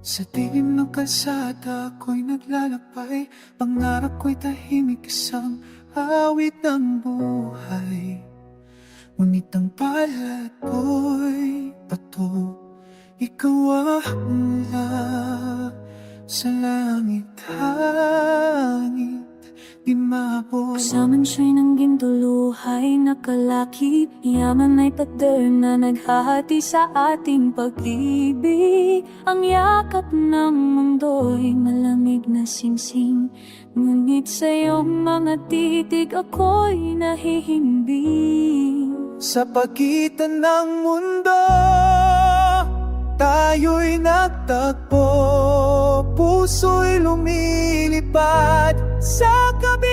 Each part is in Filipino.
Sa dilim ng kalsada ako'y naglalakbay Pangarap ko'y tahimik isang awit ng buhay. Ngunit ang palad ko'y bato Ikaw ang mula sa langit hangit Di mabot Sa mansyo'y ng gintuluhay nakalakip Yaman ay pader na naghahati sa ating pag-ibig. Ang yakap ng mundo'y malamig na singsing. Ngunit sa iyong mga titig ako'y nahihimbing Sa pagitan ng mundo Tayo'y nagtagpo. Puso'y lumilipad Sa kabila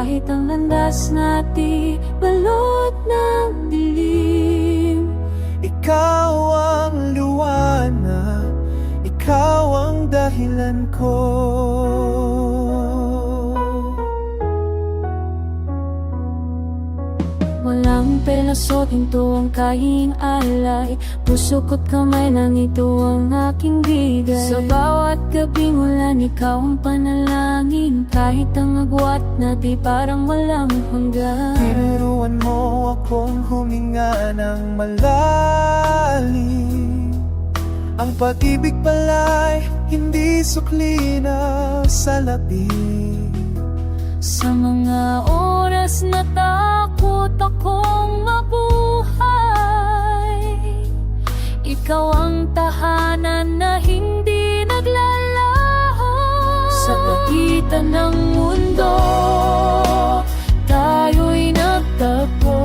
Kahit ang landas natin balot ng dilim. Ikaw ang liwanag Ikaw ang dahilan ko Walang pelaso, ito ang kahing alay. Puso ko't kamay lang ito ang aking bigay. Sa bawat gabing ulan, ikaw ang panalangin. Kahit ang agwat na di parang walang hanggan. Tinuruan mo akong huminga ng malalim. Ang pag-ibig pala'y hindi sukli na sa labing Sa mga oras na takot akong mabuhay. Ikaw ang tahanan na hindi naglalaho. Sa pagitan ng mundo Tayo'y nagtagpo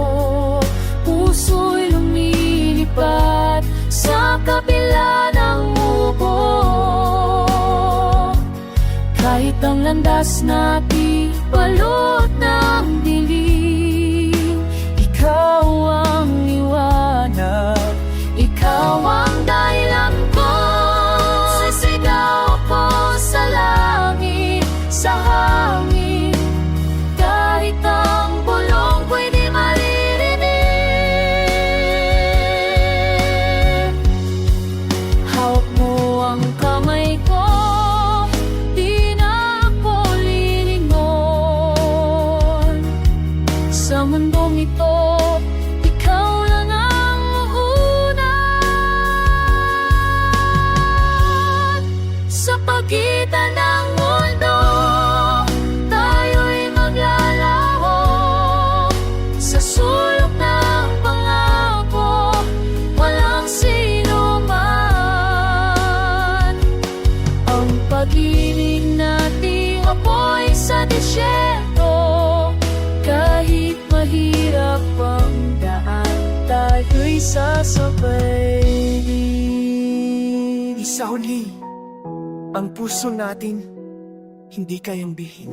Puso'y lumilipad Sa kabila ng mubo kahit ang landas natin balot ng dilim Sa mundong ito Ikaw lang ang una Sa pagitan ng mundo Tayo'y maglalaho. Sa sulok ng pangako Walang sino man. Ang pag-ibig natin apoy sa disyerto Tayo'y sasabay Isa huli, ang puso natin hindi kayang bihin